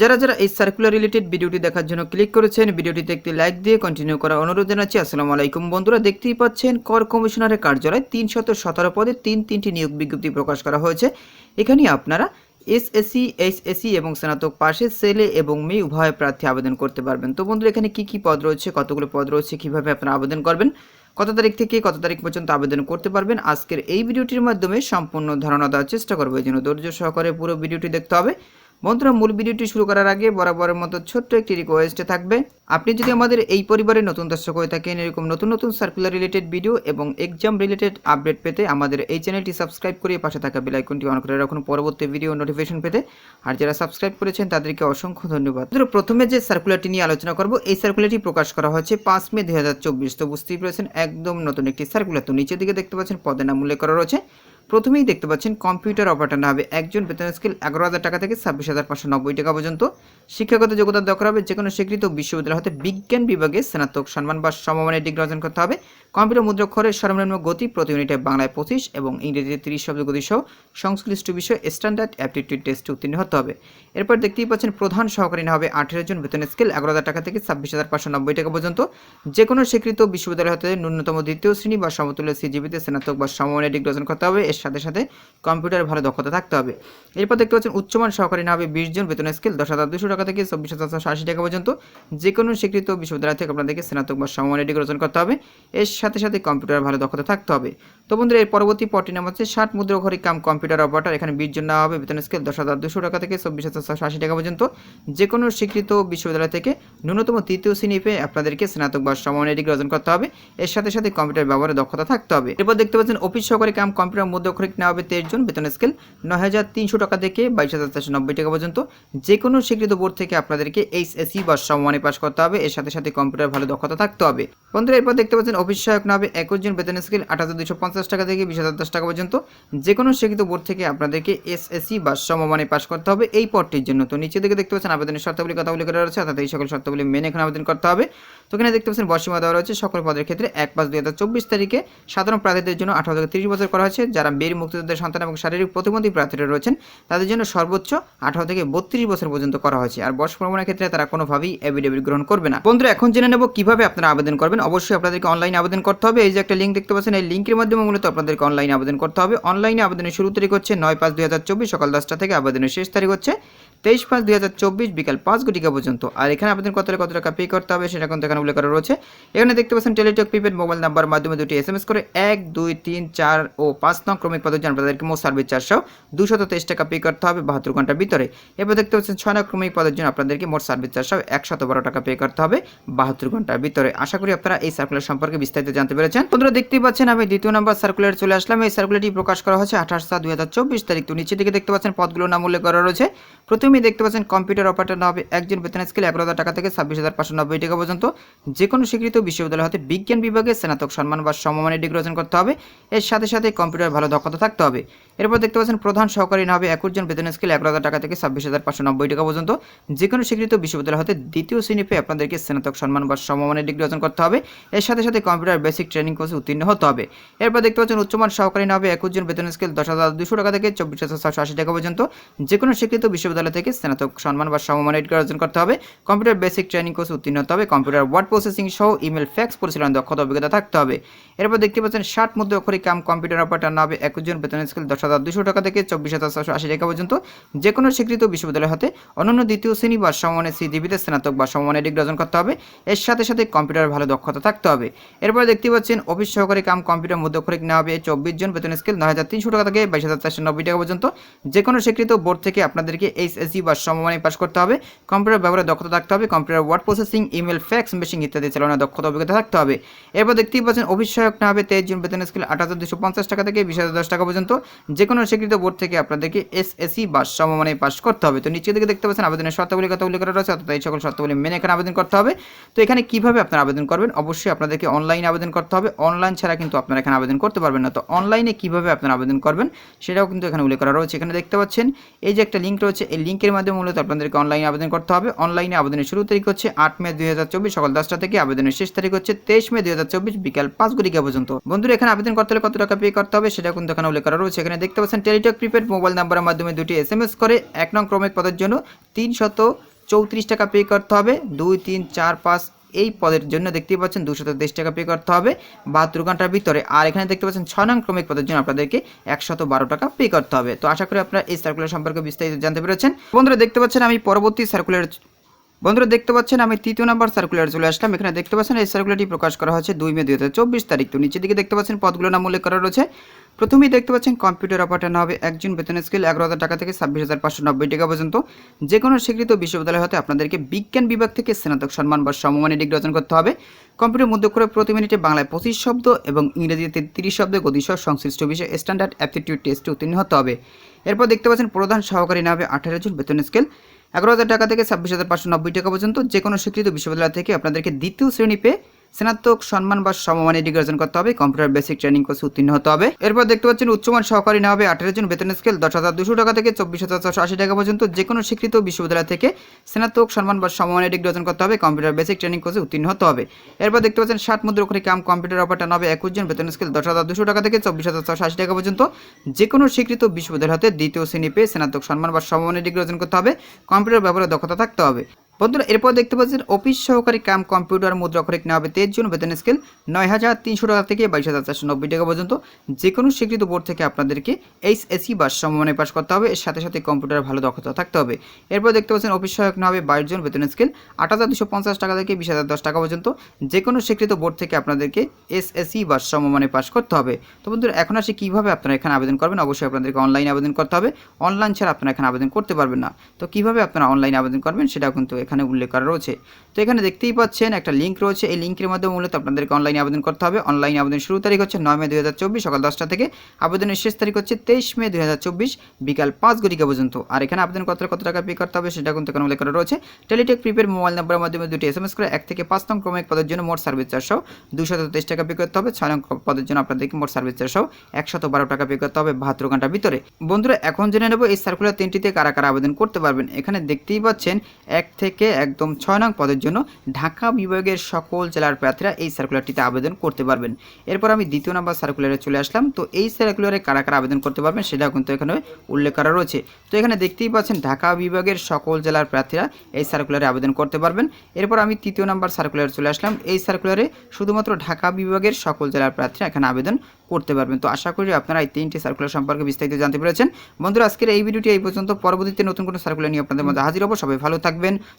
যারা যারা এই সার্কুলার রিলেটেড ভিডিওটি দেখার জন্য ক্লিক করেছেন, ভিডিওটিতে একটি লাইক দিয়ে কন্টিনিউ করার অনুরোধ জানাচ্ছি। আসসালামু আলাইকুম বন্ধুরা, দেখতেই পাচ্ছেন কর কমিশনারের কার্যালয়ে তিনশত সতেরো পদে তিন তিনটি নিয়োগ বিজ্ঞপ্তি প্রকাশ করা হয়েছে। এখানে আপনারা এসএসসি এইচএসসি এবং স্নাতক পাশে ছেলে এবং মেয়ে উভয় প্রার্থী আবেদন করতে পারবেন। তো বন্ধুরা, এখানে কি কি পদ রয়েছে, কতগুলো পদ রয়েছে, কীভাবে আপনারা আবেদন করবেন, কত তারিখ থেকে কত তারিখ পর্যন্ত আবেদন করতে পারবেন, আজকের এই ভিডিওটির মাধ্যমে সম্পূর্ণ ধারণা দেওয়ার চেষ্টা করব। এই জন্য ধৈর্য সহকারে পুরো ভিডিওটি দেখতে হবে। বন্ধুরা, মূল ভিডিওটি শুরু করার আগে বরাবরের মতো ছোট্ট একটি রিকোয়েস্টে থাকবে। আপনি যদি আমাদের এই পরিবারে নতুন দর্শক হয়ে থাকেন, এরকম নতুন নতুন সার্কুলার রিলেটেড ভিডিও এবং এক্সাম রিলেটেড আপডেট পেতে আমাদের এই চ্যানেলটি সাবস্ক্রাইব করে পাশে থাকা বেল আইকনটি অন করে রাখুন পরবর্তী ভিডিও নোটিফিকেশন পেতে। আর যারা সাবস্ক্রাইব করেছেন, তাদেরকে অসংখ্য ধন্যবাদ। প্রথমে যে সার্কুলারটি নিয়ে আলোচনা করব, এই সার্কুলারটি প্রকাশ করা হয়েছে পাঁচ মে দুই হাজার চব্বিশ। তো বুঝতেই পেরেছেন, একদম নতুন একটি সার্কুলার তো নিচের দিকে দেখতে পাচ্ছেন, পদের নাম উল্লেখ করা রয়েছে। প্রথমেই দেখতে পাচ্ছেন কম্পিউটার অপারেটর হবে একজন বেতন স্কেল এগারো হাজার টাকা থেকে ছাব্বিশ হাজার পাঁচশো নব্বই টাকা পর্যন্ত। শিক্ষাগত যোগ্যতা দরকার হবে যে কোনো স্বীকৃত বিশ্ববিদ্যালয় হতে বিজ্ঞান বিভাগে স্নাতক সম্মান বা সমমানের ডিগ্রি অর্জন করতে হবে। কম্পিউটার মুদ্রাক্ষরের সর্বনিম্ন গতি প্রতি মিনিটে বাংলায় পঁচিশ এবং ইংরেজিতে তিরিশ শব্দ গতি সহ সংশ্লিষ্ট বিষয়ে স্ট্যান্ডার্ড অ্যাপটিটিউড টেস্টে উত্তীর্ণ হতে হবে। এরপর দেখতেই পাচ্ছেন প্রধান সহকারী হবে আঠেরো জন বেতন স্কেল এগারো হাজার টাকা থেকে ছাব্বিশ হাজার পাঁচশো নব্বই টাকা পর্যন্ত। যে কোনো স্বীকৃত বিশ্ববিদ্যালয় হতে ন্যূনতম দ্বিতীয় শ্রেণি বা সমতুল্য সিজিবিতে স্নাতক বা সমমানের ডিগ্রি অর্জন করতে হবে। সাথে সাথে কম্পিউটার ভালো দক্ষতা থাকতে হবে। এরপর দেখতে পাচ্ছেন উচ্চমান সহকারী না হবে বিশ জন বেতন স্কেল, দশ হাজার দুশো টাকা থেকে চব্বিশ হাজার চারশো আশি টাকা পর্যন্ত। যে কোনো স্বীকৃত বিশ্ববিদ্যালয় থেকে আপনাদেরকে স্নাতক বা সমমানের ডিগ্রি অর্জন করতে হবে। এর সাথে সাথে কম্পিউটার ভালো দক্ষতা থাকতে হবে। তো বন্ধুরা, এর পরবর্তী পরটি নাম হচ্ছে ষাট মুদ্রা ঘড়ি কাম কম্পিউটার অপারেটর। এখানে বিশ জন নেওয়া হবে বেতন স্কেল, দশ হাজার দুশো টাকা থেকে চব্বিশ হাজার চারশো আশি টাকা পর্যন্ত। যে কোনো স্বীকৃত বিশ্ববিদ্যালয় থেকে ন্যূনতম তৃতীয় শ্রেণি পেয়ে আপনাদেরকে স্নাতক বা সমমানের ডিগ্রি অর্জন করতে হবে। এর সাথে সাথে কম্পিউটার ব্যবহারে দক্ষতা থাকতে হবে। এরপর দেখতে পাচ্ছেন অফিস সহকারী কাম কম্পিউটার মধ্যক্ষরিক নেওয়া হবে তেইশ জন। বেতন স্কেল নয় হাজার তিনশো টাকা থেকে বাইশ হাজার চারশো নব্বই টাকা পর্যন্ত। যে কোনো স্বীকৃত বোর্ড থেকে আপনাদেরকে এইচএসসি বা সমমানে পাস করতে হবে। এর সাথে সাথে কম্পিউটার ভালো দক্ষতা থাকতে হবে। বন্ধুরা, এরপর দেখতে পাচ্ছেন অফিস সহায়ক না হবে একুশ জন। বেতন স্কেল আট হাজার দুশো পঞ্চাশ টাকা থেকে বিশ হাজার দশ টাকা পর্যন্ত। যে কোনো স্বীকৃত বোর্ড থেকে আপনাদেরকে এসএসসি বা সমমানে পাস করতে হবে এই পদটির জন্য। তো নিচে দিকে দেখতে পাচ্ছেন আবেদনের শর্তাবলী কথা উল্লেখ করা রয়েছে। অর্থাৎ এই সকল শর্তাবলী মেনে এখানে আবেদন করতে হবে। তো এখানে দেখতে পাচ্ছেন বর্ষীমা দেওয়া রয়েছে। সকল পদের ক্ষেত্রে এক পাঁচ দুই হাজার চব্বিশ তারিখে সাধারণ প্রার্থীদের জন্য আঠারো থেকে তিরিশ বছর করা হয়েছে। যারা বীর মুক্তিযোদ্ধার সন্তান এবং শারীরিক প্রতিবন্ধী প্রার্থীরা রয়েছেন। তাদের জন্য সর্বোচ্চ আঠারো থেকে বত্রিশ বছর পর্যন্ত করা হয়েছে। আর বয়স প্রমাণের ক্ষেত্রে তারা কোনোভাবেই এভিডেভিট গ্রহণ করবে না। বন্ধুরা, এখন জেনে নেব কীভাবে আপনারা আবেদন করবেন। অবশ্যই আপনাদেরকে অনলাইনে আবেদন করতে হবে। এই যে একটা লিঙ্ক দেখতে পাচ্ছেন, এই লিঙ্কের মাধ্যমে মূলত আপনাদেরকে অনলাইনে আবেদন করতে হবে। অনলাইনে আবেদনের শুরু তারিখ হচ্ছে নয় পাঁচ দুই সকাল দশটা থেকে আবেদনের শেষ তারিখ হচ্ছে তেইশ পাঁচ দুই হাজার চব্বিশ বিকাল পাঁচ ঘটিকা পর্যন্ত। আর এখানে করতে হলে কত টাকা পে করতে হবে সেটা কিন্তু এখানে উল্লেখ করা রয়েছে। এখানে দেখতে পাচ্ছেন টেলিটক প্রিপেড মোবাইল নাম্বার মাধ্যমে দুটি এস এম এস করে এক, দুই, তিন, চার ও পাঁচ নং ক্রমিক পদ্ধতি আপনাদেরকে মোট সার্ভিস চারশো দুশত তেইশ টাকা পে করতে হবে বাহাত্তর ঘণ্টার ভিতরে। এবার দেখতে পাচ্ছেন ছয় নং ক্রমিক পদের জন্য আপনাদেরকে মোট সার্ভিস চারশো একশত বারো টাকা পে করতে হবে বাহাত্তর ঘণ্টার ভিতরে। আশা করি আপনারা এই সার্কুলার সম্পর্কে বিস্তারিত জানতে পেরেছেন। বন্ধুরা, দেখতেই পাচ্ছেন আমি দ্বিতীয় নম্বর সার্কুলার চলে আসলাম। এই সার্কুলারটি প্রকাশ করা হয়েছে আঠাশ সাত দুই হাজার চব্বিশ তারিখ। তো নিচে দিকে দেখতে পাচ্ছেন পদগুলোর নাম উল্লেখ করা রয়েছে। প্রথমেই দেখতে পাচ্ছেন কম্পিউটার অপারেটর হবে একজন বেতন স্কেল এগারো হাজার টাকা থেকে ছাব্বিশ হাজার পাঁচশো নব্বই টাকা পর্যন্ত যে কোনো স্বীকৃত বিশ্ববিদ্যালয় হতে বিজ্ঞান বিভাগে স্নাতক সম্মান বা সমমানের ডিগ্রি অর্জন করতে হবে। এর সাথে সাথে কম্পিউটার ভালো দক্ষতা থাকতে হবে। এরপর দেখতে পাচ্ছেন প্রধান সহকারী না হবে একুশ জন বেতন স্কেল এগারো হাজার টাকা থেকে ছাব্বিশ হাজার পাঁচশো নব্বই টাকা পর্যন্ত যে কোনো স্বীকৃত বিশ্ববিদ্যালয় হতে দ্বিতীয় শ্রেণি পেয়ে আপনাদেরকে স্নাতক সম্মান বা সমমানের ডিগ্রি অর্জন করতে হবে। এর সাথে সাথে কম্পিউটার বেসিক ট্রেনিং কোর্সে উত্তীর্ণ হতে হবে। এরপর দেখতে পাচ্ছেন উচ্চমান সহকারী না হবে একুশ জন বেতন স্কেল দশ হাজার দুশো টাকা থেকে চব্বিশ হাজার ছশো আশি টাকা পর্যন্ত যে কোনো স্বীকৃত বিশ্ববিদ্যালয় থেকে স্নাতক সম্মান বা সমমানের ডিগ্রি অর্জন করতে হবে। কম্পিউটার বেসিক ট্রেনিং কোর্সে উত্তীর্ণ হতে হবে। কম্পিউটার ওয়ার্ড প্রসেসিং সহ ইমেল, ফ্যাক্স পরিচালনা দক্ষতা, অভিজ্ঞতা থাকতে হবে। এরপর দেখতে পাচ্ছেন, ষাট মধ্যে অক্ষরিক কাম কম্পিউটার অপারেটর না হবে একুশ জন বেতন স্কেল দশ হাজার দুশো টাকা থেকে চব্বিশ হাজার ছশো আশি টাকা পর্যন্ত যে কোনো স্বীকৃত বিশ্ববিদ্যালয় হতে অন্যান্য দ্বিতীয় শ্রেণি বা সমমানের সিজিবিতে স্নাতক বা সমমানের ডিগ্রি অর্জন করতে হবে। এর সাথে সাথে কম্পিউটার ভালো দক্ষতা থাকতে হবে। এরপর দেখতে পাচ্ছেন, অফিস সহকারী কাম কম্পিউটার মধ্যক্ষরিক নেওয়া হবে চব্বিশ জন বেতন স্কেল নয় হাজার তিনশো টাকা থেকে বাইশ হাজার চারশো নব্বই টাকা পর্যন্ত। যে কোনো স্বীকৃত বোর্ড থেকে আপনাদেরকে এইচএসসি বা সমমানে পাস করতে হবে। কম্পিউটার ব্যবহারে দক্ষতা থাকতে হবে computer word processing email fax machine ইত্যাদি চালানোর দক্ষতা অভিজ্ঞতা থাকতে হবে। এরপর দেখতেই পাচ্ছেন সহায়ক না হবে তেইশ জুন বেতন স্কেল আট হাজার দুশো পঞ্চাশ টাকা থেকে বিশ হাজার দশ টাকা পর্যন্ত যে কোনো স্বীকৃত বোর্ড থেকে আপনাদেরকে এসএসসি বা সমমানে পাস করতে হবে। তো নিচে দিকে দেখতে পাচ্ছেন, আবেদনের শর্তাবলী কথা উল্লেখ করা রয়েছে, অর্থাৎ এই সকল শর্তাবলী মেনে এখানে আবেদন করতে হবে। তো এখানে কীভাবে আপনারা আবেদন করবেন? অবশ্যই আপনাদেরকে অনলাইনে আবেদন করতে হবে। অনলাইন ছাড়া কিন্তু আপনারা এখানে আবেদন করতে পারবেন না। তো অনলাইনে কীভাবে আপনারা আবেদন করবেন? সেটাও কিন্তু এখানে উল্লেখ করা রয়েছে। এখানে দেখতে পাচ্ছেন, এই যে একটা লিঙ্ক রয়েছে, এই লিঙ্ক লিঙ্কের মাধ্যমে মূলত আপনাদেরকে অনলাইনে আবেদন করতে হবে। অনলাইনে আবেদনের শুরু তারিখ হচ্ছে আট মে দুই হাজার চব্বিশ, সকাল দশটা থেকে আবেদনের শেষ তারিখ হচ্ছে তেইশ মে দুই হাজার চব্বিশ, বিকাল পাঁচ ঘটিকা পর্যন্ত। বন্ধুরা, এখানে আবেদন করতে হলে কত টাকা পে করতে হবে সেটা কিন্তু এখানে উল্লেখ করা রয়েছে। এখানে দেখতে পাচ্ছেন টেলিটক প্রিপেড মোবাইল নাম্বারের মাধ্যমে দুটি এস এম এস করে এক নং ক্রমিক পদের জন্য তিনশত চৌত্রিশ টাকা পে করতে হবে। দুই, তিন, চার, পাঁচ এই পদের জন্য দেখতেই পাচ্ছেন দুশো তেইশ টাকা পে করতে হবে। বাহাত্তর ঘণ্টার ভিতরে। আর এখানে দেখতে পাচ্ছেন ছয় নং ক্রমিক পদের জন্য আপনাদেরকে একশত বারো টাকা পে করতে হবে। তো আশা করি আপনারা এই সার্কুলার সম্পর্কে বিস্তারিত জানতে পেরেছেন। বন্ধুরা, দেখতে পাচ্ছেন আমি পরবর্তী সার্কুলার বন্ধুরা, দেখতে পাচ্ছেন আমি তৃতীয় নাম্বার সার্কুলার চলে আসলাম। এখানে দেখতে পাচ্ছেন এই সার্কুলারটি প্রকাশ করা হচ্ছে দুই মে দুই হাজার চব্বিশ তারিখ। তো নিচের দিকে দেখতে পাচ্ছেন পদগুলোর নাম উল্লেখ করা রয়েছে। প্রথমেই দেখতে পাচ্ছেন কম্পিউটার অপারেটর হবে একজন বেতন স্কেল এগারো হাজার টাকা থেকে ছাব্বিশ হাজার পাঁচশো নব্বই টাকা পর্যন্ত। যে কোনো স্বীকৃত বিশ্ববিদ্যালয় হতে আপনাদেরকে বিজ্ঞান বিভাগ থেকে স্নাতক সম্মান বা সমমানের ডিগ্রি অর্জন করতে হবে। কম্পিউটার মধ্য করে প্রতি মিনিটে বাংলায় পঁচিশ শব্দ এবং ইংরেজিতে তিরিশ শব্দ গতিসহ সংশ্লিষ্ট বিষয়ে স্ট্যান্ডার্ড অ্যাপটিটিউড টেস্টে উত্তীর্ণ হতে হবে। এরপর দেখতে পাচ্ছেন প্রধান সহকারী না হবে আঠারো জন বেতন স্কেল এগারো হাজার টাকা থেকে ছাব্বিশ হাজার পাঁচশো নব্বই টাকা পর্যন্ত। যে কোনো স্বীকৃত বিশ্ববিদ্যালয় থেকে আপনাদেরকে দ্বিতীয় শ্রেণি পেয়ে স্নাতক সম্মান বা সমমানের ডিগ্রি অর্জন করতে হবে, কম্পিউটার বেসিক ট্রেনিং কোর্সে উত্তীর্ণ হতে হবে। এরপর দেখতে পাচ্ছেন, উচ্চমান সহকারী না হবে আঠারো জন বেতন স্কেল, দশ হাজার দুশো টাকা থেকে চব্বিশ হাজার ছশো আশি টাকা পর্যন্ত যে কোনো স্বীকৃত বিশ্ববিদ্যালয় থেকে স্নাতক সম্মান বা সমমানের ডিগ্রি অর্জন করতে হবে, কম্পিউটার বেসিক ট্রেনিং কোর্সে উত্তীর্ণ হতে হবে। এরপর দেখতে পাচ্ছেন, ষাট মুদ্রক্ষরী কাম কম্পিউটার অপারেটর হবে একুশ জন বেতন স্কেল, দশ হাজার দুশো টাকা থেকে চব্বিশ হাজার ছশো আশি টাকা পর্যন্ত যে কোনো স্বীকৃত বিশ্ববিদ্যালয় হতে দ্বিতীয় শ্রেণি পেয়ে স্নাতক সম্মান বা সমমানের ডিগ্রি অর্জন করতে হবে, কম্পিউটার ব্যবহারে দক্ষতা থাকতে হবে। বন্ধুরা, এরপর দেখতে পাচ্ছেন অফিস সহকারী কাম কম্পিউটার মুদ্রাক্ষরিক নেওয়া হবে তেইশ জন, বেতন স্কেল নয় হাজার তিনশো টাকা থেকে বাইশ হাজার চারশো নব্বই টাকা পর্যন্ত। যে কোনো স্বীকৃত বোর্ড থেকে আপনাদেরকে এইচ এসি বা সমমানে পাশ করতে হবে, এর সাথে সাথে কম্পিউটার ভালো দক্ষতা থাকতে হবে। এরপর দেখতে পাচ্ছেন অফিস সহায়ক নেওয়া হবে বাইশ জন, বেতন স্কেল আট হাজার দুশো পঞ্চাশ টাকা থেকে বিশ হাজার দশ টাকা পর্যন্ত। যে কোনো স্বীকৃত বোর্ড থেকে আপনাদেরকে এস এসি বা সমমানে পাশ করতে হবে। তো বন্ধুরা, এখন আসে কীভাবে আপনারা এখানে আবেদন করবেন, অবশ্যই আপনাদেরকে অনলাইনে আবেদন করতে হবে। অনলাইন ছাড়া আপনারা এখানে আবেদন করতে পারবেন না। তো কীভাবে আপনারা অনলাইনে আবেদন করবেন সেটা কিন্তু এখানে উল্লেখ করা রয়েছে। তো এখানে দেখতেই পাচ্ছেন একটা লিঙ্ক রয়েছে। এই লিঙ্কের মাধ্যমে মূলত আপনাদেরকে অনলাইনে আবেদন করতে হবে। অনলাইনে আবেদন শুরু তারিখ হচ্ছে নয় মে দুই হাজার চব্বিশ, সকাল দশটা থেকে। আবেদনের শেষ তারিখ হচ্ছে তেইশ মে দুই হাজার চব্বিশ, বিকাল পাঁচ ঘটিকা পর্যন্ত। আর এখানে আবেদন করতে কত টাকা পে করতে হবে সেটা কিন্তু এখানে উল্লেখ করা রয়েছে। টেলিটেক প্রিপেড মোবাইল নাম্বারের মাধ্যমে দুটি এস এম এস করে এক থেকে পাঁচ নং ক্রমিক পদের জন্য মোট সার্ভিস চারশো দুশো তেইশ টাকা পে করতে হবে। ছয় নং পদের জন্য আপনাদেরকে মোট সার্ভিস চারশো একশত বারো টাকা পে করতে হবে বাহাত্তর ঘণ্টার ভিতরে। বন্ধুরা, এখন জেনে নেব এই সার্কুলার তিনটিতে কারা কারা আবেদন করতে পারবেন। এখানে দেখতেই পাচ্ছেন এক থেকে একদম ছয় নং পদের জন্য ঢাকা বিভাগের সকল জেলার প্রার্থীরা এই সার্কুলারটিতে আবেদন করতে পারবেন। এরপর আমি দ্বিতীয় নাম্বার সার্কুলারে চলে আসলাম। তো এই সার্কুলারে কারা কারা আবেদন করতে পারবেন সেটাও কিন্তু এখানে উল্লেখ করা রয়েছে। তো এখানে দেখতেই পাচ্ছেন ঢাকা বিভাগের সকল জেলার প্রার্থীরা এই সার্কুলারে আবেদন করতে পারবেন। এরপর আমি তৃতীয় নাম্বার সার্কুলারে চলে আসলাম। এই সার্কুলারে শুধুমাত্র ঢাকা বিভাগের সকল জেলার প্রার্থীরা এখানে আবেদন করতে পারবেন। তো আশা করি আপনারা এই তিনটি সার্কুলার সম্পর্কে বিস্তারিত জানতে পেরেছেন। বন্ধুরা, আজকের এই ভিডিওটি এই পর্যন্ত। পরবর্তীতে নতুন কোনো সার্কুলার নিয়ে আপনাদের মধ্যে হাজির হব। সবাই ভালো থাকবেন